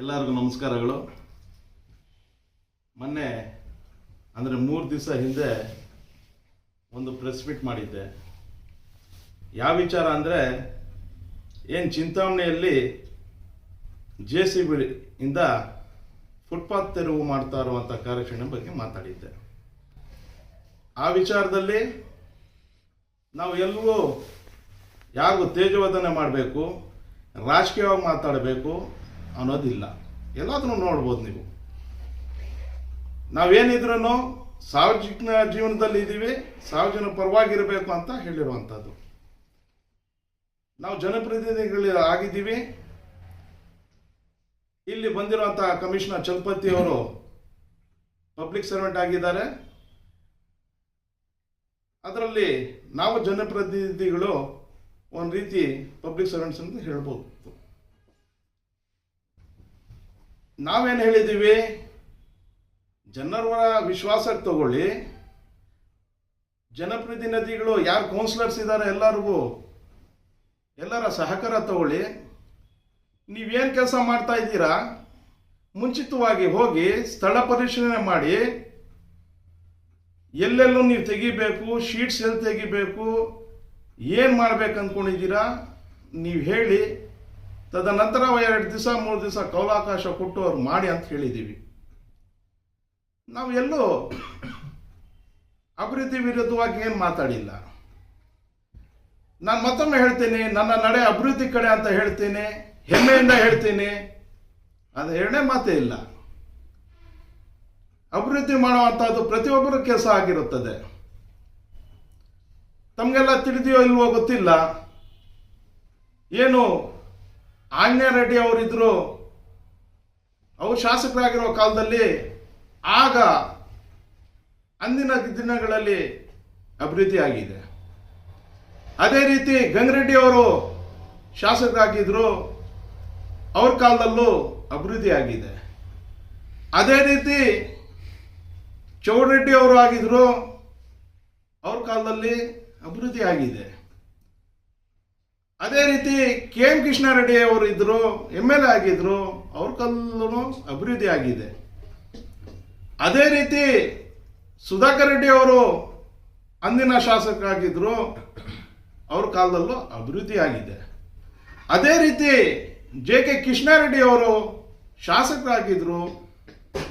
ಎಲ್ಲರಿಗೂ ನಮಸ್ಕಾರಗಳು. ಮೊನ್ನೆ, ಅಂದರೆ ಮೂರು ದಿವಸ ಹಿಂದೆ ಒಂದು ಪ್ರೆಸ್ ಮೀಟ್ ಮಾಡಿದ್ದೆ. ಯಾವ ವಿಚಾರ ಅಂದರೆ, ಏನು ಚಿಂತಾಮಣಿಯಲ್ಲಿ ಜೆ ಸಿ ಬಿ ಇಂದ ಫುಟ್ಪಾತ್ ತೆರವು ಮಾಡ್ತಾ ಇರುವಂಥ ಕಾರ್ಯಾಚರಣೆ ಬಗ್ಗೆ ಮಾತಾಡಿದ್ದೆ. ಆ ವಿಚಾರದಲ್ಲಿ ನಾವು ಎಲ್ಲವೂ ಯಾರಿಗೂ ತೇಜವಾದನೆ ಮಾಡಬೇಕು, ರಾಜಕೀಯವಾಗಿ ಮಾತಾಡಬೇಕು ಅನ್ನೋದಿಲ್ಲ. ಎಲ್ಲದನ್ನು ನೋಡ್ಬೋದು ನೀವು. ನಾವೇನಿದ್ರೂ ಸಾರ್ವಜನಿಕ ಜೀವನದಲ್ಲಿ ಇದ್ದೀವಿ ಸಾರ್ವಜನಿಕ ಪರವಾಗಿರಬೇಕು ಅಂತ ಹೇಳಿರುವಂಥದ್ದು. ನಾವು ಜನಪ್ರತಿನಿಧಿಗಳು ಆಗಿದ್ದೀವಿ. ಇಲ್ಲಿ ಬಂದಿರುವಂತಹ ಕಮಿಷನರ್ ಚಲಪತಿ ಅವರು ಪಬ್ಲಿಕ್ ಸರ್ವೆಂಟ್ ಆಗಿದ್ದಾರೆ. ಅದರಲ್ಲಿ ನಾವು ಜನಪ್ರತಿನಿಧಿಗಳು ಒಂದು ರೀತಿ ಪಬ್ಲಿಕ್ ಸರ್ವೆಂಟ್ಸ್ ಅಂತ ಹೇಳ್ಬೋದು. ನಾವೇನು ಹೇಳಿದ್ದೀವಿ ಜನರ ವಿಶ್ವಾಸಕ್ಕೆ ತಗೊಳ್ಳಿ. ಜನಪ್ರತಿನಿಧಿಗಳು ಯಾರು ಕೌನ್ಸಿಲರ್ಸ್ ಇದ್ದಾರೆ ಎಲ್ಲರಿಗೂ ಎಲ್ಲರ ಸಹಕಾರ ತಗೊಳ್ಳಿ. ನೀವೇನು ಕೆಲಸ ಮಾಡ್ತಾ ಇದ್ದೀರಾ? ಮುಂಚಿತವಾಗಿ ಹೋಗಿ ಸ್ಥಳ ಪರಿಶೀಲನೆ ಮಾಡಿ. ಎಲ್ಲೆಲ್ಲೂ ನೀವು ತೆಗಿಬೇಕು ಶೀಟ್ಸ್ ಎಲ್ಲಿ ತೆಗಿಬೇಕು, ಏನು ಮಾಡ್ಬೇಕು ಅಂದ್ಕೊಂಡಿದ್ದೀರಾ? ನೀವು ಹೇಳಿ. ತದನಂತರ ಎರಡು ದಿವಸ, ಮೂರು ದಿವಸ ಕೌಲಾಕಾಶ ಕೊಟ್ಟು ಅವ್ರು ಮಾಡಿ ಅಂತ ಹೇಳಿದ್ದೀವಿ ನಾವು ಎಲ್ಲೂ ಅಭಿವೃದ್ಧಿ ವಿರುದ್ಧವಾಗಿ ಏನು ಮಾತಾಡಿಲ್ಲ. ನಾನು ಮತ್ತೊಮ್ಮೆ ಹೇಳ್ತೀನಿ, ನನ್ನ ನಡೆ ಅಭಿವೃದ್ಧಿ ಕಡೆ ಅಂತ ಹೇಳ್ತೀನಿ, ಹೆಮ್ಮೆಯಿಂದ ಹೇಳ್ತೀನಿ. ಅದು ಎರಡನೇ ಮಾತೇ ಇಲ್ಲ. ಅಭಿವೃದ್ಧಿ ಮಾಡುವಂಥದ್ದು ಪ್ರತಿಯೊಬ್ಬರ ಕೆಲಸ ಆಗಿರುತ್ತದೆ. ತಮಗೆಲ್ಲ ತಿಳಿದೆಯೋ ಇಲ್ವೋ ಗೊತ್ತಿಲ್ಲ. ಏನು ಆಂಜನೇಯ ರೆಡ್ಡಿ ಅವರಿದ್ದರು ಅವರು ಶಾಸಕರಾಗಿರೋ ಕಾಲದಲ್ಲಿ ಆಗ ಅಂದಿನ ದಿನಗಳಲ್ಲಿ ಅಭಿವೃದ್ಧಿ ಆಗಿದೆ. ಅದೇ ರೀತಿ ಗಂಗರೆಡ್ಡಿ ಅವರು ಶಾಸಕರಾಗಿದ್ದರು ಅವ್ರ ಕಾಲದಲ್ಲೂ ಅಭಿವೃದ್ಧಿ ಆಗಿದೆ. ಅದೇ ರೀತಿ ಚೌಡರೆಡ್ಡಿ ಅವರು ಆಗಿದ್ರು, ಅವ್ರ ಕಾಲದಲ್ಲಿ ಅಭಿವೃದ್ಧಿ ಆಗಿದೆ. ಅದೇ ರೀತಿ ಕೆ ಎಂ ಕೃಷ್ಣಾರೆಡ್ಡಿ ಅವರು ಇದ್ರು ಎಂ ಎಲ್ ಎ ಆಗಿದ್ರು ಅವ್ರ ಕಲ್ಲೂ ಅಭಿವೃದ್ಧಿ ಆಗಿದೆ. ಅದೇ ರೀತಿ ಸುಧಾಕರ್ ರೆಡ್ಡಿ ಅವರು ಅಂದಿನ ಶಾಸಕರಾಗಿದ್ರು, ಅವ್ರ ಕಾಲದಲ್ಲೂ ಅಭಿವೃದ್ಧಿ ಆಗಿದೆ. ಅದೇ ರೀತಿ ಜೆ ಕೆ ಕೃಷ್ಣಾರೆಡ್ಡಿ ಅವರು ಶಾಸಕರಾಗಿದ್ರು,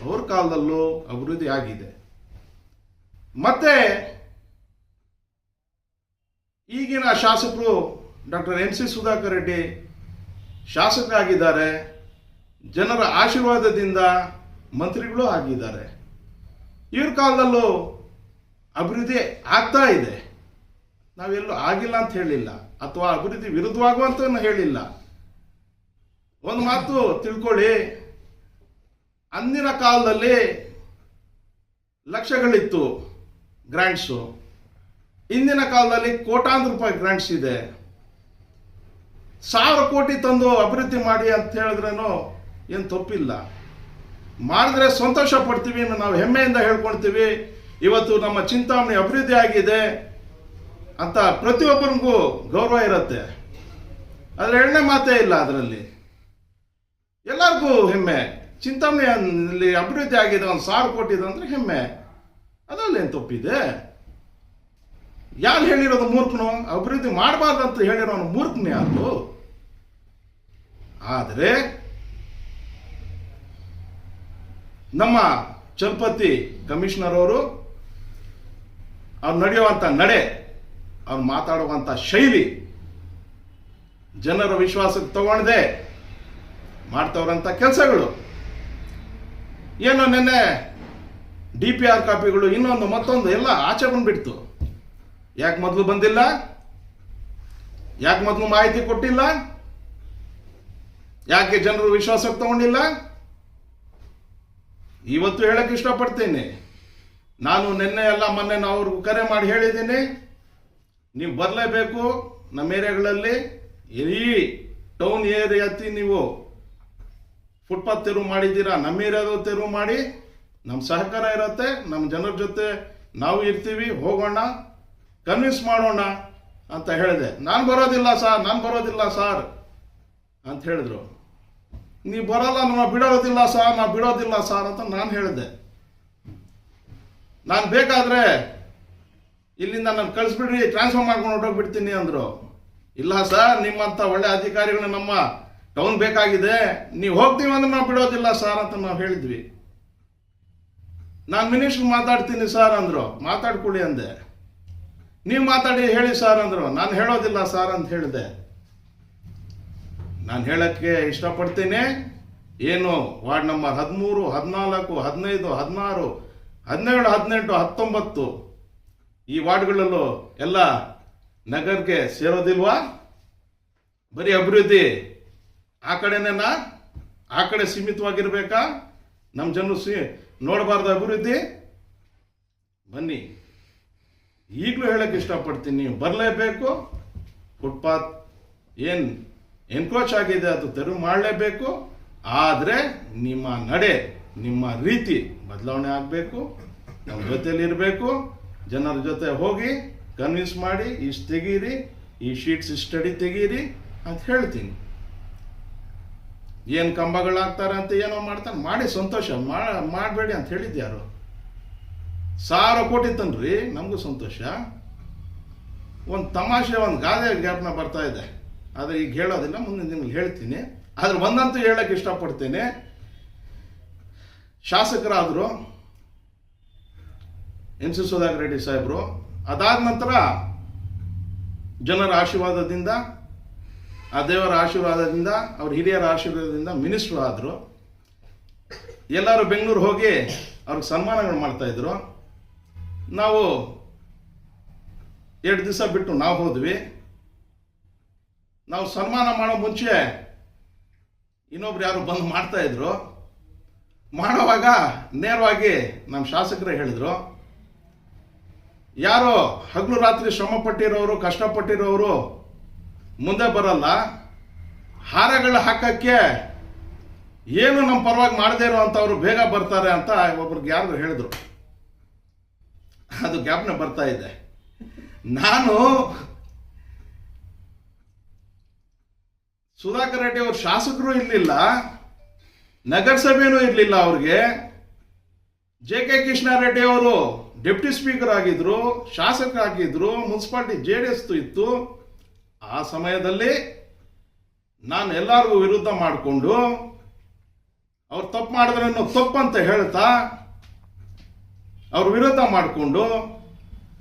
ಅವ್ರ ಕಾಲದಲ್ಲೂ ಅಭಿವೃದ್ಧಿ ಆಗಿದೆ. ಮತ್ತೆ ಈಗಿನ ಶಾಸಕರು doctor N C Sudhakar Reddy ಶಾಸಕರಾಗಿದ್ದಾರೆ. ಜನರ ಆಶೀರ್ವಾದದಿಂದ ಮಂತ್ರಿಗಳು ಆಗಿದ್ದಾರೆ. ಇವ್ರ ಕಾಲದಲ್ಲೂ ಅಭಿವೃದ್ಧಿ ಆಗ್ತಾ ಇದೆ. ನಾವೆಲ್ಲೂ ಆಗಿಲ್ಲ ಅಂತ ಹೇಳಿಲ್ಲ. ಅಥವಾ ಅಭಿವೃದ್ಧಿ ವಿರುದ್ಧವಾಗುವಂತ ಹೇಳಿಲ್ಲ. ಒಂದು ಮಾತು ತಿಳ್ಕೊಳ್ಳಿ. ಅಂದಿನ ಕಾಲದಲ್ಲಿ ಲಕ್ಷಗಳಿತ್ತು ಗ್ರಾಂಟ್ಸು ಇಂದಿನ ಕಾಲದಲ್ಲಿ ಕೋಟಾಂತರ ರೂಪಾಯಿ ಗ್ರಾಂಟ್ಸ್ ಇದೆ. ಸಾವಿರ ಕೋಟಿ ತಂದು ಅಭಿವೃದ್ಧಿ ಮಾಡಿ ಅಂತ ಹೇಳಿದ್ರೇನು ಏನು ತಪ್ಪಿಲ್ಲ. ಮಾಡಿದ್ರೆ ಸಂತೋಷ ಪಡ್ತೀವಿ ನಾವು ಹೆಮ್ಮೆಯಿಂದ ಹೇಳ್ಕೊಳ್ತೀವಿ. ಇವತ್ತು ನಮ್ಮ ಚಿಂತಾಮಣಿ ಅಭಿವೃದ್ಧಿ ಆಗಿದೆ ಅಂತ ಪ್ರತಿಯೊಬ್ಬರಿಗೂ ಗೌರವ ಇರುತ್ತೆ. ಆದರೆ ಎಣ್ಣೆ ಮಾತೇ ಇಲ್ಲ ಅದರಲ್ಲಿ. ಎಲ್ಲರಿಗೂ ಹೆಮ್ಮೆ. ಚಿಂತಾಮಣಿಯಲ್ಲಿ ಅಭಿವೃದ್ಧಿ ಆಗಿದೆ, ಒಂದು ಸಾವಿರ ಕೋಟಿ ಇದೆ ಅಂದರೆ ಹೆಮ್ಮೆ. ಅದರಲ್ಲಿ ಏನು ತಪ್ಪಿದೆ? ಯಾರು ಹೇಳಿರೋದು ಮೂರ್ಖನು? ಅಭಿವೃದ್ಧಿ ಮಾಡಬಾರ್ದಂತ ಹೇಳಿರೋನು ಮೂರ್ಖನೇ ಅದು ಆದರೆ ನಮ್ಮ ಚಲಪತಿ ಕಮಿಷನರ್ ಅವರು ಅವ್ರು ನಡೆಯುವಂಥ ನಡೆ, ಅವ್ರು ಮಾತಾಡುವಂಥ ಶೈಲಿ ಜನರ ವಿಶ್ವಾಸಕ್ಕೆ ತಗೊಂಡಿದೆ ಮಾಡ್ತವ್ರಂಥ ಕೆಲಸಗಳು. ಏನೋ ನಿನ್ನೆ ಡಿ ಪಿ ಆರ್ ಕಾಪಿಗಳು ಇನ್ನೊಂದು ಮತ್ತೊಂದು ಎಲ್ಲ ಆಚೆ ಬಂದ್ಬಿಡ್ತು. ಯಾಕೆ ಮೊದಲು ಬಂದಿಲ್ಲ? ಯಾಕೆ ಮೊದಲು ಮಾಹಿತಿ ಕೊಟ್ಟಿಲ್ಲ? ಯಾಕೆ ಜನರು ವಿಶ್ವಾಸಕ್ಕೆ ತಗೊಂಡಿಲ್ಲ? ಇವತ್ತು ಹೇಳಕ್ಕೆ ಇಷ್ಟಪಡ್ತೇನೆ. ನಾನು ನಿನ್ನೆ ಎಲ್ಲ ಮೊನ್ನೆ ನಾವು ಅವ್ರಿಗೂ ಕರೆ ಮಾಡಿ ಹೇಳಿದ್ದೀನಿ. ನೀವು ಬರಲೇಬೇಕು ನಮ್ಮ ಏರಿಯಾಗಳಲ್ಲಿ. ಇಡೀ ಟೌನ್ ಏರಿಯಾತಿ ನೀವು ಫುಟ್ಪಾತ್ ತೆರವು ಮಾಡಿದ್ದೀರಾ? ನಮ್ಮ ಏರಿಯಾದ ತೆರವು ಮಾಡಿ ನಮ್ಮ ಸಹಕಾರ ಇರುತ್ತೆ. ನಮ್ಮ ಜನರ ಜೊತೆ ನಾವು ಇರ್ತೀವಿ. ಹೋಗೋಣ. ಕನ್ವಿನ್ಸ್ ಮಾಡೋಣ ಅಂತ ಹೇಳಿದೆ. ನಾನು ಬರೋದಿಲ್ಲ ಸರ್, ನಾನು ಬರೋದಿಲ್ಲ ಸಾರ್ ಅಂತ ಹೇಳಿದ್ರು. ನೀವು ಬರಲ್ಲ ನಾವು ಬಿಡೋದಿಲ್ಲ ಸರ್ ನಾವು ಬಿಡೋದಿಲ್ಲ ಸಾರ್ ಅಂತ ನಾನು ಹೇಳಿದೆ ನಾನು ಬೇಕಾದ್ರೆ ಇಲ್ಲಿಂದ ನಾನು ಕಳಿಸ್ಬಿಡ್ರಿ ಟ್ರಾನ್ಸ್ಫರ್ ಮಾಡ್ಕೊಂಡು ಹೊರಟೋಗ್ಬಿಡ್ತೀನಿ ಅಂದರು. ಇಲ್ಲ ಸರ್ ನಿಮ್ಮಂಥ ಒಳ್ಳೆ ಅಧಿಕಾರಿಗಳು ನಮ್ಮ ಟೌನ್ ಬೇಕಾಗಿದೆ. ನೀವು ಹೋಗ್ತೀವಿ ಅಂದ್ರೆ ನಾವು ಬಿಡೋದಿಲ್ಲ ಸರ್ ಅಂತ ನಾವು ಹೇಳಿದ್ವಿ. ನಾನು ಮಿನಿಸ್ಟ್ರ್ ಮಾತಾಡ್ತೀನಿ ಸರ್ ಅಂದರು. ಮಾತಾಡ್ಕೊಳ್ಳಿ ಅಂದೆ. ನೀವು ಮಾತಾಡಿ ಹೇಳಿ ಸರ್ ಅಂದರು. ನಾನು ಹೇಳೋದಿಲ್ಲ ಸರ್ ಅಂತ ಹೇಳಿದೆ. ನಾನು ಹೇಳಕ್ಕೆ ಇಷ್ಟಪಡ್ತೀನಿ. ಏನು, ವಾರ್ಡ್ ನಂಬರ್ ಹದಿಮೂರು, ಹದಿನಾಲ್ಕು, ಹದಿನೈದು, ಹದಿನಾರು, ಹದಿನೇಳು, ಹದಿನೆಂಟು, ಹತ್ತೊಂಬತ್ತು. ಈ ವಾರ್ಡ್ಗಳಲ್ಲೂ ಎಲ್ಲ ನಗರಕ್ಕೆ ಸೇರೋದಿಲ್ವಾ? ಬರೀ ಅಭಿವೃದ್ಧಿ. ಆ ಕಡೆನೇನಾ ಆ ಕಡೆ ಸೀಮಿತವಾಗಿರ್ಬೇಕಾ? ನಮ್ಮ ಜನರು ಸಿ, ನೋಡಬಾರ್ದು ಅಭಿವೃದ್ಧಿ. ಬನ್ನಿ. ಈಗಲೂ ಹೇಳಕ್ಕೆ ಇಷ್ಟಪಡ್ತೀನಿ ಬರಲೇಬೇಕು. ಫುಟ್ಪಾತ್ ಏನು ಎನ್ಕ್ರೋಚ್ ಆಗಿದೆ ಅದು ತೆರವು ಮಾಡಲೇಬೇಕು. ಆದರೆ ನಿಮ್ಮ ನಡೆ, ನಿಮ್ಮ ರೀತಿ ಬದಲಾವಣೆ ಆಗಬೇಕು. ನಮ್ಮ ಜೊತೆಯಲ್ಲಿ ಇರಬೇಕು. ಜನರ ಜೊತೆ ಹೋಗಿ ಕನ್ವಿನ್ಸ್ ಮಾಡಿ, ಇಷ್ಟು ತೆಗೀರಿ, ಈ ಶೀಟ್ಸ್ ಸ್ಟಡಿ ತೆಗೀರಿ ಅಂತ ಹೇಳ್ತೀನಿ. ಏನು ಕಂಬಗಳಾಗ್ತಾರೆ ಅಂತ ಏನೋ ಮಾಡ್ತಾರೆ, ಮಾಡಿ ಸಂತೋಷ ಮಾಡಬೇಡಿ ಅಂತ ಹೇಳಿದ್ದು ಯಾರು ಸಾವಿರ ಕೋಟಿ ತನ್ರಿ ನಮಗೂ ಸಂತೋಷ. ಒಂದು ತಮಾಷೆ, ಒಂದು ಗಾದೆ ಜ್ಞಾಪನ ಬರ್ತಾ ಇದೆ. ಆದರೆ ಈಗ ಹೇಳೋದಿಲ್ಲ ಮುಂದೆ ನಿಮ್ಗೆ ಹೇಳ್ತೀನಿ. ಆದರೆ ಒಂದಂತೂ ಹೇಳಕ್ಕೆ ಇಷ್ಟಪಡ್ತೇನೆ. ಶಾಸಕರಾದರು, ಎನ್ ಸಿ ಸುಧಾಕರ್ ರೆಡ್ಡಿ ಸಾಹೇಬರು, ಅದಾದ ನಂತರ ಜನರ ಆಶೀರ್ವಾದದಿಂದ, ಆ ದೇವರ ಆಶೀರ್ವಾದದಿಂದ, ಅವ್ರ ಹಿರಿಯರ ಆಶೀರ್ವಾದದಿಂದ ಮಿನಿಸ್ಟ್ರು ಆದರು. ಎಲ್ಲರೂ ಬೆಂಗಳೂರು ಹೋಗಿ ಅವ್ರಿಗೆ ಸನ್ಮಾನಗಳು ಮಾಡ್ತಾ ಇದ್ರು. ನಾವು ಎರಡು ದಿವಸ ಬಿಟ್ಟು ನಾವು ಹೋದ್ವಿ. ನಾವು ಸನ್ಮಾನ ಮಾಡೋ ಮುಂಚೆ ಇನ್ನೊಬ್ರು ಯಾರು ಬಂದು ಮಾಡ್ತಾ ಇದ್ರು. ಮಾಡೋವಾಗ ನೇರವಾಗಿ ನಮ್ಮ ಶಾಸಕರೇ ಹೇಳಿದ್ರು. ಯಾರೋ ಹಗಲು ರಾತ್ರಿ ಶ್ರಮ ಪಟ್ಟಿರೋರು ಕಷ್ಟಪಟ್ಟಿರೋರು ಮುಂದೆ ಬರಲ್ಲ. ಹಾರಗಳ ಹಾಕಕ್ಕೆ ಏನು ನಮ್ಮ ಪರವಾಗಿ ಮಾಡದೇ ಅವರು ಬೇಗ ಬರ್ತಾರೆ ಅಂತ ಒಬ್ರಿಗೆ ಯಾರು ಹೇಳಿದ್ರು. ಅದು ಜ್ಞಾಪನೆ ಬರ್ತಾ ಇದೆ. ನಾನು ಸುಧಾಕರ್ ರೆಡ್ಡಿ ಅವ್ರ ಶಾಸಕರು ಇರಲಿಲ್ಲ, ನಗರಸಭೆನೂ ಇರಲಿಲ್ಲ ಅವ್ರಿಗೆ. ಜೆ ಕೆ ಕೃಷ್ಣಾರೆಡ್ಡಿ ಅವರು ಡೆಪ್ಟಿ ಸ್ಪೀಕರ್ ಆಗಿದ್ರು ಶಾಸಕರಾಗಿದ್ರು ಮುನ್ಸಿಪಾಲಿಟಿ ಜೆ ಡಿ ಎಸ್ ಇತ್ತು. ಆ ಸಮಯದಲ್ಲಿ ನಾನು ಎಲ್ಲರಿಗೂ ವಿರುದ್ಧ ಮಾಡಿಕೊಂಡು, ಅವ್ರು ತಪ್ಪು ಮಾಡಿದ್ರೆ ತಪ್ಪು ಅಂತ ಹೇಳ್ತಾ ಅವ್ರ ವಿರೋಧ ಮಾಡಿಕೊಂಡು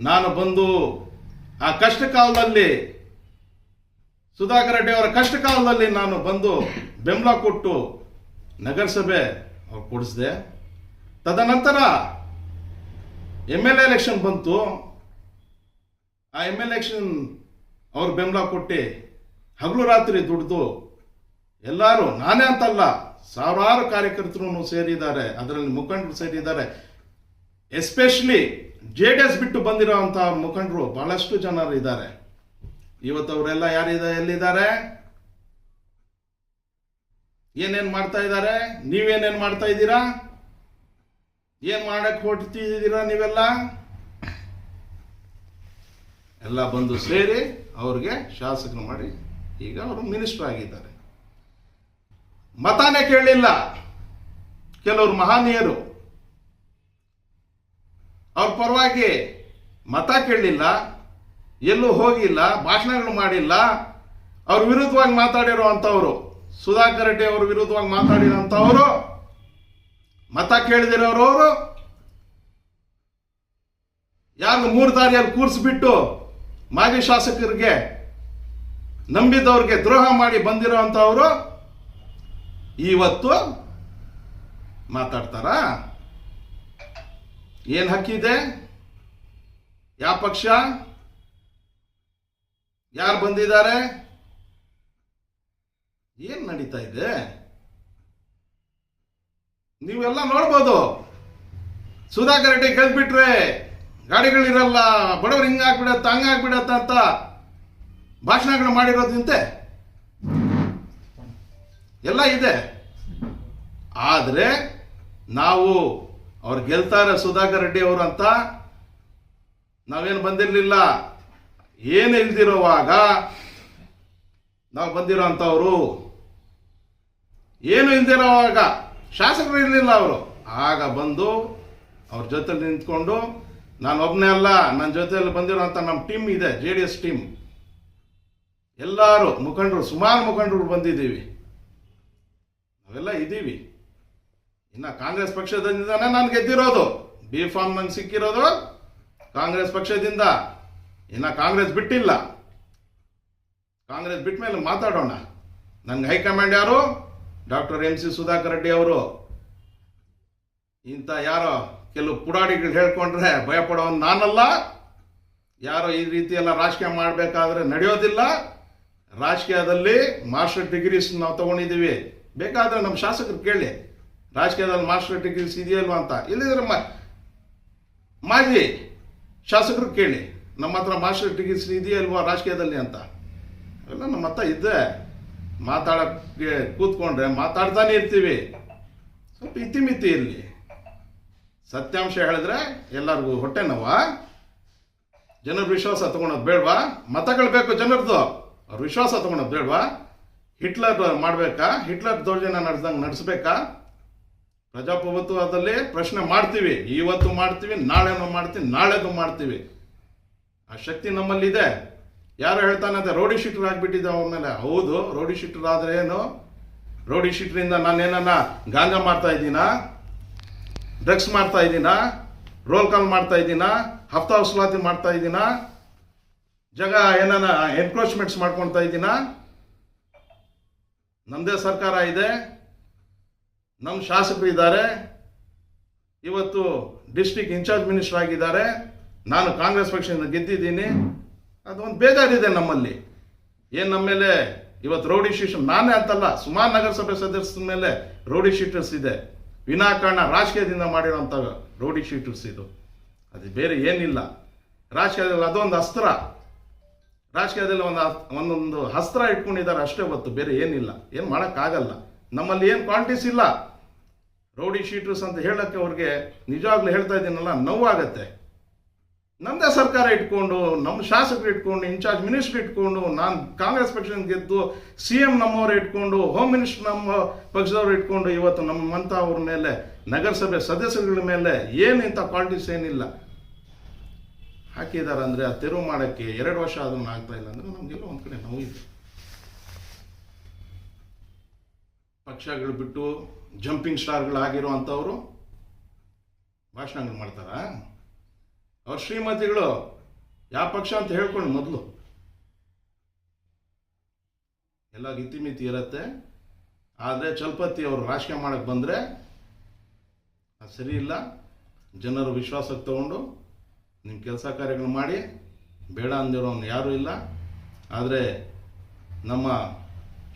ನಾನು ಬಂದು ಆ ಕಷ್ಟ ಕಾಲದಲ್ಲಿ ಸುಧಾಕರ್ ರೆಡ್ಡಿ ಅವರ ಕಷ್ಟ ಕಾಲದಲ್ಲಿ ನಾನು ಬಂದು ಬೆಂಬಲ ಕೊಟ್ಟು ನಗರಸಭೆ ಅವ್ರು ಕೊಡಿಸಿದೆ. ತದನಂತರ ಎಂ ಎಲ್ ಎಲೆಕ್ಷನ್ ಬಂತು. ಆ ಎಂ ಎಲ್ ಎಲೆಕ್ಷನ್ ಅವ್ರು ಬೆಂಬಲ ಕೊಟ್ಟು ಹಗಲು ರಾತ್ರಿ ದುಡಿದು ಎಲ್ಲರೂ ನಾನೇ ಅಂತಲ್ಲ ಸಾವಿರಾರು ಕಾರ್ಯಕರ್ತರು ಸೇರಿದ್ದಾರೆ. ಅದರಲ್ಲಿ ಮುಖಂಡರು ಸೇರಿದ್ದಾರೆ. ಎಸ್ಪೆಷಲಿ ಜೆ ಡಿ ಎಸ್ ಬಿಟ್ಟು ಬಂದಿರೋವಂಥ ಮುಖಂಡರು ಬಹಳಷ್ಟು ಜನರು ಇದ್ದಾರೆ. ಇವತ್ತು ಅವರೆಲ್ಲ ಯಾರಿದ, ಎಲ್ಲಿದ್ದಾರೆ? ಏನೇನ್ ಮಾಡ್ತಾ ಇದ್ದಾರೆ? ನೀವೇನೇನ್ ಮಾಡ್ತಾ ಇದ್ದೀರಾ? ಏನ್ ಮಾಡಕ್ ಹೊರಟಿದ್ದೀರಾ ನೀವೆಲ್ಲ? ಎಲ್ಲ ಬಂದು ಸೇರಿ ಅವ್ರಿಗೆ ಶಾಸಕರು ಮಾಡಿ ಈಗ ಅವರು ಮಿನಿಸ್ಟರ್ ಆಗಿದ್ದಾರೆ. ಮತಾನೇ ಕೇಳಲಿಲ್ಲ. ಕೆಲವರು ಮಹನೀಯರು ಅವ್ರ ಪರವಾಗಿ ಮತ ಕೇಳಲಿಲ್ಲ, ಎಲ್ಲೂ ಹೋಗಿಲ್ಲ, ಭಾಷಣಗಳು ಮಾಡಿಲ್ಲ. ಅವ್ರ ವಿರುದ್ಧವಾಗಿ ಮಾತಾಡಿರೋ ಅಂಥವ್ರು ಸುಧಾಕರ್ ರೆಡ್ಡಿ ಅವ್ರ ವಿರುದ್ಧವಾಗಿ ಮಾತಾಡಿರೋಂಥವ್ರು ಮತ ಕೇಳಿದಿರೋರು ಯಾರು ಮೂರು ದಾರಿಯಲ್ಲಿ ಕೂರಿಸ್ಬಿಟ್ಟು ಮಾಜಿ ಶಾಸಕರಿಗೆ ನಂಬಿದವ್ರಿಗೆ ದ್ರೋಹ ಮಾಡಿ ಬಂದಿರೋ ಅಂಥವ್ರು ಇವತ್ತು ಮಾತಾಡ್ತಾರಾ? ಏನ್ ಹಕ್ಕಿದೆ ಯಾವ ಪಕ್ಷ? ಯಾರು ಬಂದಿದ್ದಾರೆ? ಏನ್ ನಡೀತಾ ಇದೆ? ನೀವೆಲ್ಲ ನೋಡ್ಬೋದು. ಸುಧಾಕರ್ ರೆಡ್ಡಿ ಗೆಲ್ಬಿಟ್ರೆ ಗಾಡಿಗಳಿರಲ್ಲ ಬಡವ್ರು ಹಿಂಗಾಗ್ಬಿಡತ್ತ ಹಂಗಾಗ್ಬಿಡತ್ತ ಅಂತ ಭಾಷಣಗಳು ಮಾಡಿರೋದಿಂತೆ ಎಲ್ಲ ಇದೆ. ಆದರೆ ನಾವು ಅವ್ರು ಗೆಲ್ತಾರೆ ಸುಧಾಕರ್ ರೆಡ್ಡಿ ಅವರು ಅಂತ ನಾವೇನು ಬಂದಿರಲಿಲ್ಲ. ಏನು ಇಲ್ದಿರೋವಾಗ ನಾವು ಬಂದಿರೋ ಅಂಥವ್ರು ಏನು ಇಲ್ದಿರೋವಾಗ ಶಾಸಕರು ಇರಲಿಲ್ಲ ಅವರು. ಆಗ ಬಂದು ಅವ್ರ ಜೊತೆಲಿ ನಿಂತ್ಕೊಂಡು, ನಾನು ಒಬ್ಬನೇ ಅಲ್ಲ ನನ್ನ ಜೊತೆಯಲ್ಲಿ ಬಂದಿರೋಂಥ ನಮ್ಮ ಟೀಮ್ ಇದೆ ಜೆ ಡಿ ಎಸ್ ಟೀಮ್ ಎಲ್ಲರೂ ಮುಖಂಡರು, ಸುಮಾರು ಮುಖಂಡರು ಬಂದಿದ್ದೀವಿ. ನಾವೆಲ್ಲ ಇದ್ದೀವಿ. ಇನ್ನು ಕಾಂಗ್ರೆಸ್ ಪಕ್ಷದಿಂದನೇ ನಾನು ಗೆದ್ದಿರೋದು. ಬಿ ಫಾರ್ಮ್ ನಂಗೆ ಸಿಕ್ಕಿರೋದು ಕಾಂಗ್ರೆಸ್ ಪಕ್ಷದಿಂದ. ಇನ್ನು ಕಾಂಗ್ರೆಸ್ ಬಿಟ್ಟಿಲ್ಲ. ಕಾಂಗ್ರೆಸ್ ಬಿಟ್ಟ ಮೇಲೆ ಮಾತಾಡೋಣ. ನನಗೆ ಹೈಕಮಾಂಡ್ ಯಾರು? Doctor M C Sudhakar Reddy ಅವರು. ಇಂಥ ಯಾರೋ ಕೆಲವು ಪುಡಾಡಿಗಳು ಹೇಳ್ಕೊಂಡ್ರೆ ಭಯಪಡೋನು ನಾನಲ್ಲ. ಯಾರೋ ಈ ರೀತಿ ಎಲ್ಲ ರಾಜಕೀಯ ಮಾಡಬೇಕಾದ್ರೆ ನಡೆಯೋದಿಲ್ಲ. ರಾಜಕೀಯದಲ್ಲಿ ಮಾಸ್ಟರ್ ಡಿಗ್ರೀಸ್ ನಾವು ತಗೊಂಡಿದ್ದೀವಿ ಬೇಕಾದ್ರೆ ನಮ್ಮ ಶಾಸಕರು ಕೇಳಿ. ರಾಜಕೀಯದಲ್ಲಿ ಮಾಸ್ಟರ್ ಡಿಗ್ರೀಸ್ ಸಿದೆಯಲ್ವ ಅಂತ? ಇಲ್ಲಿದ್ರೆ ಮಾಜಿ ಶಾಸಕರು ಕೇಳಿ, ನಮ್ಮ ಹತ್ರ ಮಾಸ್ಟರ್ ಡಿಗ್ರೀಸ್ ಇದೆಯಲ್ವಾ ರಾಜಕೀಯದಲ್ಲಿ ಅಂತ. ಎಲ್ಲ ನಮ್ಮ ಹತ್ರ ಇದ್ದೆ ಮಾತಾಡಕ್ಕೆ ಕೂತ್ಕೊಂಡ್ರೆ ಮಾತಾಡ್ತಾನೆ ಇರ್ತೀವಿ. ಸ್ವಲ್ಪ ಇತಿಮಿತಿ ಇರಲಿ. ಸತ್ಯಾಂಶ ಹೇಳಿದ್ರೆ ಎಲ್ಲರಿಗೂ ಹೊಟ್ಟೆ ನೋವ. ಜನರ ವಿಶ್ವಾಸ ತಗೊಳೋದು ಬೇಡವಾ? ಮತಗಳು ಬೇಕು ಜನರದು ಅವ್ರ ವಿಶ್ವಾಸ ತಗೊಳೋದು ಬೇಡವಾ? ಹಿಟ್ಲರ್ ಮಾಡಬೇಕಾ? ಹಿಟ್ಲರ್ ದೌರ್ಜನ್ಯ ನಡೆದಂಗೆ ನಡೆಸ್ಬೇಕಾ? ಪ್ರಜಾಪ್ರಭುತ್ವದಲ್ಲಿ ಪ್ರಶ್ನೆ ಮಾಡ್ತೀವಿ. ಇವತ್ತು ಮಾಡ್ತೀವಿ, ನಾಳೆನೂ ಮಾಡ್ತೀವಿ ನಾಳೆದು ಮಾಡ್ತೀವಿ. ಆ ಶಕ್ತಿ ನಮ್ಮಲ್ಲಿದೆ. ಯಾರು ಹೇಳ್ತಾನೆ ಅಂತ ರೋಡಿ ಶೀಟರ್ ಆಗಿಬಿಟ್ಟಿದ್ದೆ ಅವ್ರ ಮೇಲೆ. ಹೌದು, ರೋಡಿ ಶೀಟರ್ ಆದರೆ ಏನು? ರೋಡಿ ಶೀಟ್ರಿಂದ ನಾನೇನನ್ನ ಗಾಂಜಾ ಮಾಡ್ತಾ ಇದ್ದೀನಾ? ಡ್ರಗ್ಸ್ ಮಾಡ್ತಾ ಇದ್ದೀನಾ? ರೋಲ್ ಕಾಲ್ ಮಾಡ್ತಾ ಇದ್ದೀನಾ? ಹಫ್ತಾ ವಸೂಲಾತಿ ಮಾಡ್ತಾ ಇದ್ದೀನಾ? ಜಗ ಏನನ್ನ ಎನ್ಕ್ರೋಚ್ಮೆಂಟ್ಸ್ ಮಾಡ್ಕೊಳ್ತಾ ಇದ್ದೀನಾ? ನಮ್ಮದೇ ಸರ್ಕಾರ ಇದೆ. ನಮ್ಮ ಶಾಸಕರು ಇದ್ದಾರೆ. ಇವತ್ತು ಡಿಸ್ಟಿಕ್ ಇನ್ಚಾರ್ಜ್ ಮಿನಿಸ್ಟರ್ ಆಗಿದ್ದಾರೆ. ನಾನು ಕಾಂಗ್ರೆಸ್ ಪಕ್ಷದಿಂದ ಗೆದ್ದಿದ್ದೀನಿ. ಅದೊಂದು ಬೇಜಾರಿದೆ ನಮ್ಮಲ್ಲಿ. ಏನು ನಮ್ಮ ಮೇಲೆ ಇವತ್ತು ರೌಡಿ ಶೀಟ್ ನಾನೇ ಅಂತಲ್ಲ, ಸುಮಾರು ನಗರಸಭೆ ಸದಸ್ಯರ ಮೇಲೆ ರೌಡಿ ಶೀಟರ್ಸ್ ಇದೆ. ವಿನಾಕಾರಣ ರಾಜಕೀಯದಿಂದ ಮಾಡಿರೋಂಥ ರೌಡಿ ಶೀಟರ್ಸ್ ಇದು. ಅದು ಬೇರೆ ಏನಿಲ್ಲ. ರಾಜಕೀಯದಲ್ಲಿ ಅದೊಂದು ಅಸ್ತ್ರ. ರಾಜಕೀಯದಲ್ಲಿ ಒಂದು ಒಂದೊಂದು ಅಸ್ತ್ರ ಇಟ್ಕೊಂಡಿದ್ದಾರೆ ಅಷ್ಟೇ ಹೊತ್ತು, ಬೇರೆ ಏನಿಲ್ಲ. ಏನು ಮಾಡೋಕ್ಕಾಗಲ್ಲ. ನಮ್ಮಲ್ಲಿ ಏನು ಕ್ವಾಲಿಟೀಸ್ ಇಲ್ಲ. ರೌಡಿ ಶೀಟರ್ಸ್ ಅಂತ ಹೇಳಕ್ಕೆ ಅವ್ರಿಗೆ ನಿಜವಾಗ್ಲೂ ಹೇಳ್ತಾ ಇದ್ದೀನಲ್ಲ, ನೋವಾಗತ್ತೆ. ನಮ್ಮದೇ ಸರ್ಕಾರ ಇಟ್ಕೊಂಡು ನಮ್ಮ ಶಾಸಕರು ಇಟ್ಕೊಂಡು, ಇನ್ಚಾರ್ಜ್ ಮಿನಿಸ್ಟರ್ ಇಟ್ಕೊಂಡು, ನಾನು ಕಾಂಗ್ರೆಸ್ ಪಕ್ಷದಿಂದ ಗೆದ್ದು ಸಿ ಎಂ ನಮ್ಮವರು ಇಟ್ಕೊಂಡು, ಹೋಮ್ ಮಿನಿಸ್ಟರ್ ನಮ್ಮ ಪಕ್ಷದವ್ರು ಇಟ್ಕೊಂಡು ಇವತ್ತು ನಮ್ಮಂಥ ಅವ್ರ ಮೇಲೆ, ನಗರಸಭೆ ಸದಸ್ಯರುಗಳ ಮೇಲೆ ಏನು ಇಂಥ ಪಾಲಿಟಿಕ್ಸ್ ಏನಿಲ್ಲ. ಹಾಕಿದ್ದಾರೆ ಅಂದರೆ ಆ ತೆರವು ಮಾಡೋಕ್ಕೆ ಎರಡು ವರ್ಷ ಅದನ್ನು ಆಗ್ತಾ ಇಲ್ಲ ಅಂದರೆ ನಮಗೆಲ್ಲ ಒಂದು ಕಡೆ ನೋವಿದೆ ಪಕ್ಷಗಳು ಬಿಟ್ಟು ಜಂಪಿಂಗ್ ಸ್ಟಾರ್ಗಳಾಗಿರೋ ಅಂಥವ್ರು ಭಾಷಣಗಳು ಮಾಡ್ತಾರ? ಅವ್ರ ಶ್ರೀಮತಿಗಳು ಯಾವ ಪಕ್ಷ ಅಂತ ಹೇಳ್ಕೊಂಡು ಮೊದಲು. ಎಲ್ಲ ಇತಿಮಿತಿ ಇರತ್ತೆ. ಆದರೆ ಚಲ್ಪತಿ ಅವರು ರಾಜಕೀಯ ಮಾಡಕ್ಕೆ ಬಂದರೆ ಅದು ಸರಿ ಇಲ್ಲ. ಜನರ ವಿಶ್ವಾಸಕ್ಕೆ ತಗೊಂಡು ನಿಮ್ಮ ಕೆಲಸ ಕಾರ್ಯಗಳು ಮಾಡಿ. ಬೇಡ ಅಂದಿರೋನು ಯಾರೂ ಇಲ್ಲ. ಆದರೆ ನಮ್ಮ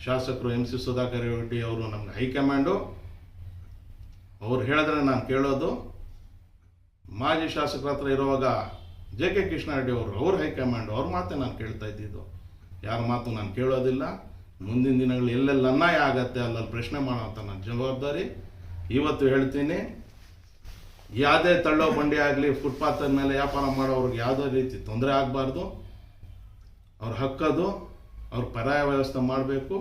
ಶಾಸಕರು ಎಂ ಸಿ ಸುಧಾಕರ್ ರೆಡ್ಡಿ ಅವರು ನಮ್ಗೆ ಹೈಕಮಾಂಡು ಅವ್ರು ಹೇಳಿದ್ರೆ ನಾನು ಕೇಳೋದು, ಮಾಜಿ ಶಾಸಕರ ಹತ್ರ ಇರುವಾಗ ಜೆ ಕೆ ಕೃಷ್ಣಾರೆಡ್ಡಿ ಅವರು, ಅವ್ರ ಹೈಕಮಾಂಡ್ ಅವ್ರ ಮಾತೇ ನಾನು ಕೇಳ್ತಾ ಇದ್ದಿದ್ದು. ಯಾರ ಮಾತು ನಾನು ಕೇಳೋದಿಲ್ಲ. ಮುಂದಿನ ದಿನಗಳು ಎಲ್ಲೆಲ್ಲಿ ಅನ್ಯಾಯ ಆಗತ್ತೆ ಅಲ್ಲಲ್ಲಿ ಪ್ರಶ್ನೆ ಮಾಡೋಂಥ ನನ್ನ ಜವಾಬ್ದಾರಿ. ಇವತ್ತು ಹೇಳ್ತೀನಿ, ಯಾವುದೇ ತಳ್ಳೋ ಬಂಡಿ ಆಗಲಿ ಫುಟ್ಪಾತ್ ಮೇಲೆ ವ್ಯಾಪಾರ ಮಾಡೋರಿಗೆ ಯಾವುದೇ ರೀತಿ ತೊಂದರೆ ಆಗಬಾರ್ದು. ಅವ್ರ ಹಕ್ಕದು, ಅವ್ರ ಪರ್ಯಾಯ ವ್ಯವಸ್ಥೆ ಮಾಡಬೇಕು,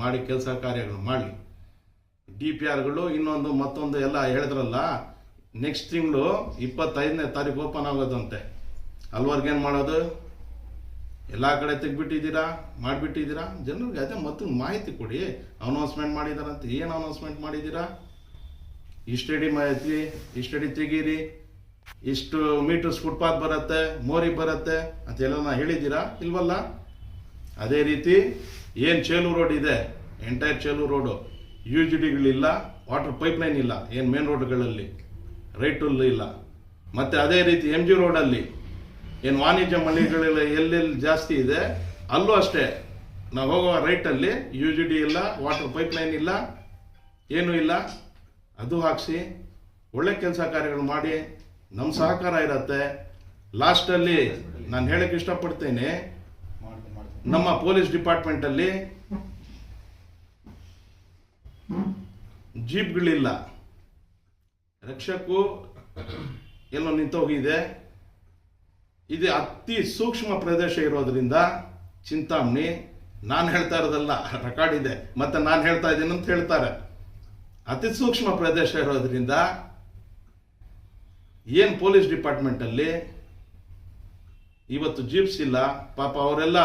ಮಾಡಿ ಕೆಲಸ ಕಾರ್ಯಗಳು ಮಾಡಲಿ. ಡಿ ಪಿ ಆರ್ಗಳು, ಇನ್ನೊಂದು ಮತ್ತೊಂದು ಎಲ್ಲ ಹೇಳಿದ್ರಲ್ಲ ನೆಕ್ಸ್ಟ್ ತಿಂಗಳು ಇಪ್ಪತ್ತೈದನೇ ತಾರೀಕು ಓಪನ್ ಆಗೋದಂತೆ. ಅಲ್ವರ್ಗೇನು ಮಾಡೋದು? ಎಲ್ಲ ಕಡೆ ತೆಗ್ಬಿಟ್ಟಿದ್ದೀರಾ ಮಾಡಿಬಿಟ್ಟಿದ್ದೀರಾ? ಜನರಿಗೆ ಅದೇ ಮತ್ತೊಂದು ಮಾಹಿತಿ ಕೊಡಿ. ಅನೌನ್ಸ್ಮೆಂಟ್ ಮಾಡಿದಾರಂತೆ. ಏನು ಅನೌನ್ಸ್ಮೆಂಟ್ ಮಾಡಿದ್ದೀರಾ? ಇಷ್ಟಡಿ ಮಾಹಿತಿ ಇಷ್ಟಡಿ ತೆಗೀರಿ. ಇಷ್ಟು ಮೀಟರ್ಸ್ ಫುಟ್ಪಾತ್ ಬರುತ್ತೆ, ಮೋರಿ ಬರುತ್ತೆ ಅಂತೆಲ್ಲ ಹೇಳಿದ್ದೀರಾ? ಇಲ್ವಲ್ಲ? ಅದೇ ರೀತಿ ಏನು ಚೇಲು ರೋಡ್ ಇದೆ entire Chelur road. U G ಡಿಗಳಿಲ್ಲ water pipeline ಇಲ್ಲ, ಏನು ಮೇನ್ ರೋಡ್ಗಳಲ್ಲಿ ರೈಟುಲ್ ಇಲ್ಲ. ಮತ್ತು ಅದೇ ರೀತಿ ಎಂ ಜಿ ರೋಡಲ್ಲಿ ಏನು ವಾಣಿಜ್ಯ ಮಳಿಗಳೆಲ್ಲ ಎಲ್ಲೆಲ್ಲಿ ಜಾಸ್ತಿ ಇದೆ, ಅಲ್ಲೂ ಅಷ್ಟೇ ನಾವು ಹೋಗುವ ರೈಟಲ್ಲಿ ಯು ಜಿ ಡಿ ಇಲ್ಲ, ವಾಟರ್ ಪೈಪ್ಲೈನ್ ಇಲ್ಲ, ಏನೂ ಇಲ್ಲ. ಅದು ಹಾಕಿಸಿ ಒಳ್ಳೆ ಕೆಲಸ ಕಾರ್ಯಗಳು ಮಾಡಿ ನಮ್ಮ ಸಹಕಾರ ಇರತ್ತೆ. ಲಾಸ್ಟಲ್ಲಿ ನಾನು ಹೇಳಕ್ಕೆ ಇಷ್ಟಪಡ್ತೇನೆ, ನಮ್ಮ ಪೊಲೀಸ್ ಡಿಪಾರ್ಟ್ಮೆಂಟಲ್ಲಿ ಜೀಪ್ಗಳಿಲ್ಲ. ರಕ್ಷಕು ಎಲ್ಲೋ ನಿಂತೋಗಿದೆ. ಇದು ಅತಿ ಸೂಕ್ಷ್ಮ ಪ್ರದೇಶ ಇರೋದ್ರಿಂದ ಚಿಂತಾಮಣಿ, ನಾನು ಹೇಳ್ತಾ ಇರೋದಲ್ಲ ರೆಕಾರ್ಡ್ ಇದೆ. ಮತ್ತೆ ನಾನು ಹೇಳ್ತಾ ಇದ್ದೀನಿ ಅಂತ ಹೇಳ್ತಾರೆ. ಅತಿ ಸೂಕ್ಷ್ಮ ಪ್ರದೇಶ ಇರೋದ್ರಿಂದ ಏನು ಪೊಲೀಸ್ ಡಿಪಾರ್ಟ್ಮೆಂಟಲ್ಲಿ ಇವತ್ತು ಜೀಪ್ಸ್ ಇಲ್ಲ, ಪಾಪ ಅವರೆಲ್ಲ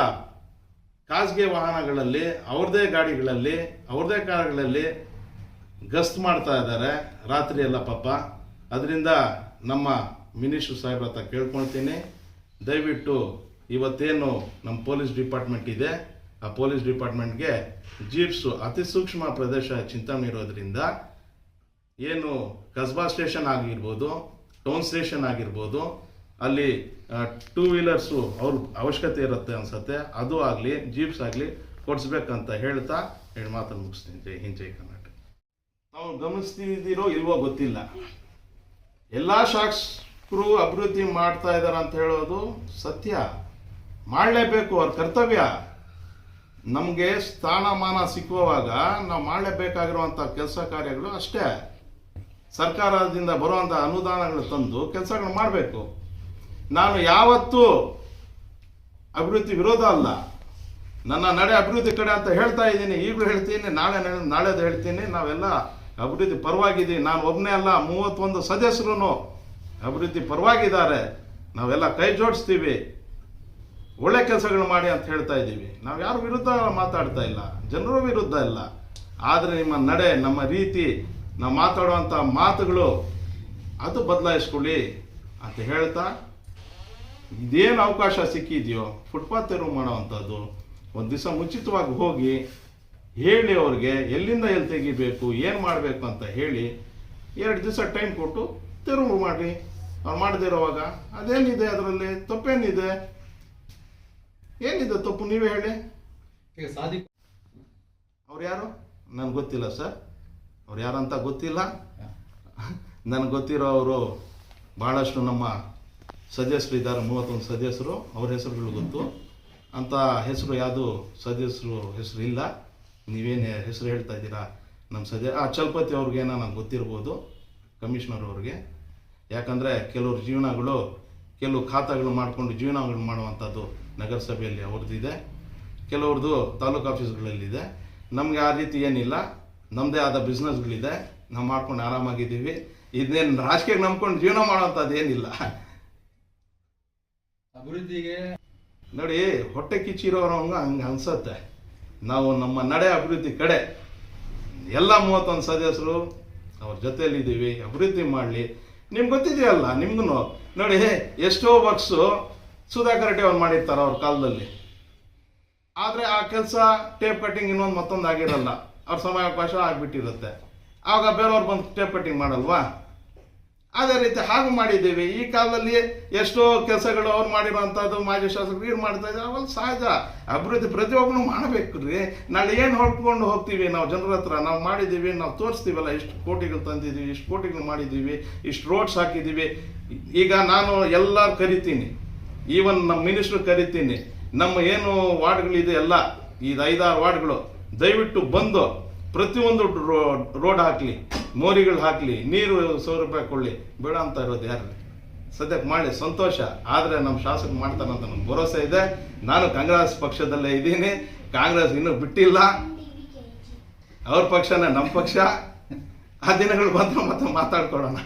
ಖಾಸಗಿ ವಾಹನಗಳಲ್ಲಿ ಅವ್ರದ್ದೇ ಗಾಡಿಗಳಲ್ಲಿ ಅವ್ರದ್ದೇ ಕಾರ್ಗಳಲ್ಲಿ ಗಸ್ತ್ ಮಾಡ್ತಾ ಇದ್ದಾರೆ. ರಾತ್ರಿ ಎಲ್ಲ ಪಾಪ. ಅದರಿಂದ ನಮ್ಮ ಮಿನಿಸ್ಟ್ರು ಸಾಹೇಬ್ರ ಹತ್ರ ಕೇಳ್ಕೊಳ್ತೀನಿ. ದಯವಿಟ್ಟು ಇವತ್ತೇನು ನಮ್ಮ ಪೊಲೀಸ್ ಡಿಪಾರ್ಟ್ಮೆಂಟ್ ಇದೆ, ಆ ಪೊಲೀಸ್ ಡಿಪಾರ್ಟ್ಮೆಂಟ್ಗೆ ಜೀಪ್ಸು ಅತಿ ಸೂಕ್ಷ್ಮ ಪ್ರದೇಶ ಚಿಂತನೆ ಇರೋದ್ರಿಂದ ಏನು ಕಸ್ಬಾ ಸ್ಟೇಷನ್ ಆಗಿರ್ಬೋದು, ಟೌನ್ ಸ್ಟೇಷನ್ ಆಗಿರ್ಬೋದು ಅಲ್ಲಿ ಟೂ ವೀಲರ್ಸು ಅವ್ರ ಅವಶ್ಯಕತೆ ಇರುತ್ತೆ ಅನ್ಸತ್ತೆ. ಅದು ಆಗಲಿ ಜೀಪ್ಸ್ ಆಗಲಿ ಕೊಡಿಸ್ಬೇಕಂತ ಹೇಳ್ತಾ ಹೇಳಿ ಮಾತನ್ನು ಮುಗಿಸ್ತೀನಿ. ಜೈ ಹಿಂದ್, ಜೈ ಕರ್ನಾಟಕ. ನಾವು ಗಮನಿಸ್ತಿದ್ದೀರೋ ಇಲ್ವೋ ಗೊತ್ತಿಲ್ಲ. ಎಲ್ಲ ಶಾಸಕರು ಅಭಿವೃದ್ಧಿ ಮಾಡ್ತಾ ಇದ್ದಾರೆ ಅಂತ ಹೇಳೋದು ಸತ್ಯ. ಮಾಡಲೇಬೇಕು ಅವ್ರ ಕರ್ತವ್ಯ. ನಮಗೆ ಸ್ಥಾನಮಾನ ಸಿಕ್ಕುವಾಗ ನಾವು ಮಾಡಲೇಬೇಕಾಗಿರುವಂಥ ಕೆಲಸ ಕಾರ್ಯಗಳು ಅಷ್ಟೇ. ಸರ್ಕಾರದಿಂದ ಬರುವಂಥ ಅನುದಾನಗಳು ತಂದು ಕೆಲಸಗಳು ಮಾಡಬೇಕು. ನಾನು ಯಾವತ್ತೂ ಅಭಿವೃದ್ಧಿ ವಿರೋಧ ಅಲ್ಲ. ನನ್ನ ನಡೆ ಅಭಿವೃದ್ಧಿ ಕಡೆ ಅಂತ ಹೇಳ್ತಾ ಇದ್ದೀನಿ. ಈಗಲೂ ಹೇಳ್ತೀನಿ, ನಾಳೆ ನಾಳೆದು ಹೇಳ್ತೀನಿ. ನಾವೆಲ್ಲ ಅಭಿವೃದ್ಧಿ ಪರವಾಗಿದ್ದೀವಿ. ನಾನು ಒಬ್ಬನೇ ಅಲ್ಲ, ಮೂವತ್ತೊಂದು ಸದಸ್ಯರು ಅಭಿವೃದ್ಧಿ ಪರವಾಗಿದ್ದಾರೆ. ನಾವೆಲ್ಲ ಕೈ ಜೋಡಿಸ್ತೀವಿ. ಒಳ್ಳೆ ಕೆಲಸಗಳು ಮಾಡಿ ಅಂತ ಹೇಳ್ತಾ ಇದ್ದೀವಿ. ನಾವು ಯಾರು ವಿರುದ್ಧ ಮಾತಾಡ್ತಾ ಇಲ್ಲ. ಜನರ ವಿರುದ್ಧ ಇಲ್ಲ. ಆದರೆ ನಿಮ್ಮ ನಡೆ, ನಮ್ಮ ರೀತಿ, ನಾವು ಮಾತಾಡುವಂಥ ಮಾತುಗಳು ಅದು ಬದಲಾಯಿಸ್ಕೊಳ್ಳಿ ಅಂತ ಹೇಳ್ತಾ ಇದೇನು ಅವಕಾಶ ಸಿಕ್ಕಿದೆಯೋ ಫುಟ್ಪಾತ್ ತೆರವು ಮಾಡೋವಂಥದ್ದು ಒಂದು ದಿವಸ ಮುಂಚಿತವಾಗಿ ಹೋಗಿ ಹೇಳಿ ಅವ್ರಿಗೆ ಎಲ್ಲಿಂದ ಎಲ್ಲಿ ತೆಗಿಬೇಕು ಏನು ಮಾಡಬೇಕು ಅಂತ ಹೇಳಿ ಎರಡು ದಿವಸ ಟೈಮ್ ಕೊಟ್ಟು ತೆರವು ಮಾಡಿ ಅವ್ರು ಮಾಡದಿರೋವಾಗ ಅದೇನಿದೆ ಅದರಲ್ಲಿ? ತಪ್ಪೇನಿದೆ? ಏನಿದೆ ತಪ್ಪು ನೀವೇ ಹೇಳಿ. ಈಗ ಸಾಧಿ ಅವ್ರು ಯಾರು? ನನಗೆ ಗೊತ್ತಿಲ್ಲ ಸರ್. ಅವ್ರು ಯಾರಂತ ಗೊತ್ತಿಲ್ಲ. ನನಗೆ ಗೊತ್ತಿರೋ ಅವರು ಭಾಳಷ್ಟು ನಮ್ಮ ಸದಸ್ಯರು ಇದ್ದಾರೆ ಮೂವತ್ತೊಂದು ಸದಸ್ಯರು ಅವ್ರ ಹೆಸರುಗಳು ಗೊತ್ತು. ಅಂತ ಹೆಸರು ಯಾವುದು ಸದಸ್ಯರು ಹೆಸರು ಇಲ್ಲ. ನೀವೇನು ಹೆಸರು ಹೇಳ್ತಾ ಇದ್ದೀರಾ? ನಮ್ಮ ಸದ್ಯ, ಆ ಚಲಪತಿ ಅವ್ರಿಗೇನೋ ನಂಗೆ ಗೊತ್ತಿರ್ಬೋದು, ಕಮಿಷನರ್ ಅವ್ರಿಗೆ. ಯಾಕಂದರೆ ಕೆಲವ್ರ ಜೀವನಗಳು, ಕೆಲವು ಖಾತಾಗಳು ಮಾಡಿಕೊಂಡು ಜೀವನಗಳು ಮಾಡುವಂಥದ್ದು ನಗರಸಭೆಯಲ್ಲಿ ಅವ್ರದ್ದಿದೆ ಕೆಲವ್ರದ್ದು ತಾಲೂಕು ಆಫೀಸ್ಗಳಲ್ಲಿದೆ. ನಮಗೆ ಆ ರೀತಿ ಏನಿಲ್ಲ. ನಮ್ಮದೇ ಆದ ಬಿಸ್ನೆಸ್ಗಳಿದೆ ನಾವು ಮಾಡ್ಕೊಂಡು ಆರಾಮಾಗಿದ್ದೀವಿ. ಇದನ್ನೇನು ರಾಜಕೀಯಕ್ಕೆ ನಂಬ್ಕೊಂಡು ಜೀವನ ಮಾಡುವಂಥದ್ದು ಏನಿಲ್ಲ. ಅಭಿವೃದ್ಧಿಗೆ ನೋಡಿ, ಹೊಟ್ಟೆ ಕಿಚ್ಚಿರೋರಂಗ ಹಂಗೆ ಅನ್ಸತ್ತೆ. ನಾವು ನಮ್ಮ ನಡೆ ಅಭಿವೃದ್ಧಿ ಕಡೆ ಎಲ್ಲ ಮೂವತ್ತೊಂದು ಸದಸ್ಯರು ಅವ್ರ ಜೊತೆಯಲ್ಲಿದ್ದೀವಿ, ಅಭಿವೃದ್ಧಿ ಮಾಡಲಿ. ನಿಮ್ಗೆ ಗೊತ್ತಿದೆಯಲ್ಲ ನಿಮ್ಗೂ ನೋಡಿ, ಎಷ್ಟೋ ವರ್ಕ್ಸು ಸುಧಾಕರ್ ರೆಡ್ಡಿ ಅವ್ರು ಮಾಡಿರ್ತಾರೆ ಅವ್ರ ಕಾಲದಲ್ಲಿ. ಆದರೆ ಆ ಕೆಲಸ ಟೇಪ್ ಕಟ್ಟಿಂಗ್ ಇನ್ನೊಂದು ಮತ್ತೊಂದು ಆಗಿರಲ್ಲ. ಅವ್ರ ಸಮಯಾವಕಾಶ ಆಗಿಬಿಟ್ಟಿರುತ್ತೆ. ಆವಾಗ ಬೇರೆಯವ್ರು ಬಂದು ಟೇಪ್ ಕಟ್ಟಿಂಗ್ ಮಾಡಲ್ವಾ? ಅದೇ ರೀತಿ ಹಾಗೂ ಮಾಡಿದ್ದೇವೆ. ಈ ಕಾಲದಲ್ಲಿ ಎಷ್ಟೋ ಕೆಲಸಗಳು ಅವ್ರು ಮಾಡಿರುವಂಥದ್ದು ಮಾಜಿ ಶಾಸಕರು ಏನು ಮಾಡ್ತಾ ಇದ್ದಾರೆ. ಅವಲ್ಲಿ ಸಹಜ. ಅಭಿವೃದ್ಧಿ ಪ್ರತಿಯೊಬ್ಬನು ಮಾಡಬೇಕು ರೀ. ನಾಳೆ ಏನು ಹೊಡ್ಕೊಂಡು ಹೋಗ್ತೀವಿ ನಾವು ಜನರ ಹತ್ರ? ನಾವು ಮಾಡಿದ್ದೀವಿ, ನಾವು ತೋರಿಸ್ತೀವಲ್ಲ, ಇಷ್ಟು ಕೋಟಿಗಳು ತಂದಿದ್ದೀವಿ, ಇಷ್ಟು ಕೋಟಿಗಳು ಮಾಡಿದ್ದೀವಿ, ಇಷ್ಟು ರೋಡ್ಸ್ ಹಾಕಿದ್ದೀವಿ. ಈಗ ನಾನು ಎಲ್ಲ ಕರಿತೀನಿ. ಈವನ್ ನಮ್ಮ ಮಿನಿಸ್ಟ್ರು ಕರಿತೀನಿ. ನಮ್ಮ ಏನು ವಾರ್ಡ್ಗಳಿದೆ ಎಲ್ಲ ಇದು ಐದಾರು ವಾರ್ಡ್ಗಳು, ದಯವಿಟ್ಟು ಬಂದು ಪ್ರತಿಯೊಂದು ರೋಡ್ ಹಾಕಲಿ. ಮೋರಿಗಳು ಹಾಕಲಿ, ನೀರು ಸೌಲಭ್ಯ ಕೊಡಲಿ, ಬೇಡ ಅಂತ ಇರೋದು ಯಾರು? ಸದ್ಯಕ್ಕೆ ಮಾಡಿ ಸಂತೋಷ. ಆದರೆ ನಮ್ಮ ಶಾಸಕ ಮಾಡ್ತಾನಂತ ನಮ್ಗೆ ಭರವಸೆ ಇದೆ. ನಾನು ಕಾಂಗ್ರೆಸ್ ಪಕ್ಷದಲ್ಲೇ ಇದ್ದೀನಿ. ಕಾಂಗ್ರೆಸ್ ಇನ್ನೂ ಬಿಟ್ಟಿಲ್ಲ. ಅವ್ರ ಪಕ್ಷನೇ ನಮ್ಮ ಪಕ್ಷ. ಆ ದಿನಗಳು ಬಂದ್ರೆ ಮತ್ತೆ ಮಾತಾಡ್ಕೊಳ್ಳೋಣ.